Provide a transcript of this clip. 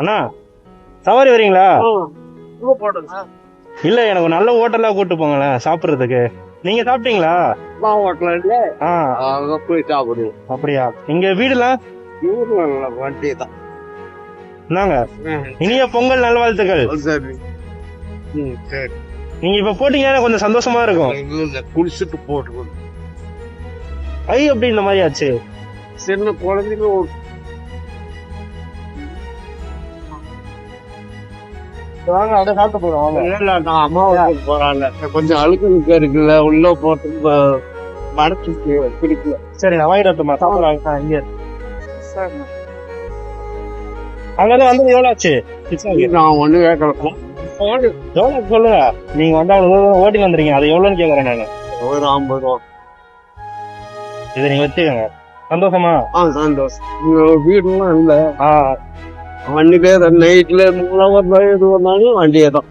அண்ணா சவாரி வரீங்களா இல்ல எனக்கு நல்ல ஹோட்டலா கூட்டு போங்களேன் சாப்பிடுறதுக்கு. நீங்க சாப்பிட்டீங்களா? அங்க போய் சாப்பிடுவோம். அப்படியா? இங்க வீடுலாம்? வண்டி தான். என்னங்க இனிய பொங்கல் நல்வாழ்த்துக்கள். சரி. நீங்க இப்ப போட்டீங்கன்னா கொஞ்சம் சந்தோஷமா இருக்கும். குளிச்சுட்டு போட்டுக்கணும் ஐ அப்படி இந்த மாதிரி ஆச்சு? சின்ன குழந்தைங்க வாங்க அதை சாப்பிட்டு போறோம் வாங்க. இல்ல நான் அம்மா வீட்டுக்கு போறாங்க. கொஞ்சம் அழுக்கு இருக்குல்ல உள்ள போட்டு ம- மடச்சுட்டு பிடிக்கல. சரி நான் வாங்கிட்டு வரட்டுமா சாப்பிடுறாங்க இங்க. அங்கதான் வந்து எவ்வளவு ஆச்சு? நான் ஒண்ணு கேட்கல. எவ்வளவு சொல்லுங்க நீங்க வந்து அவ்வளவு ஓட்டி வந்துறீங்க அது எவ்வளவுன்னு கேக்குறேன் நானு. ஒரு ஐம்பது ரூபா. இதை நீங்க வச்சுக்கோங்க. சந்தோஷமா? ஆ சந்தோஷம். வீடுலாம் இல்ல. ஆ வண்டியிலே நைட்ல மூணு ஹவர் இது வந்தாலும் வண்டியே தான்.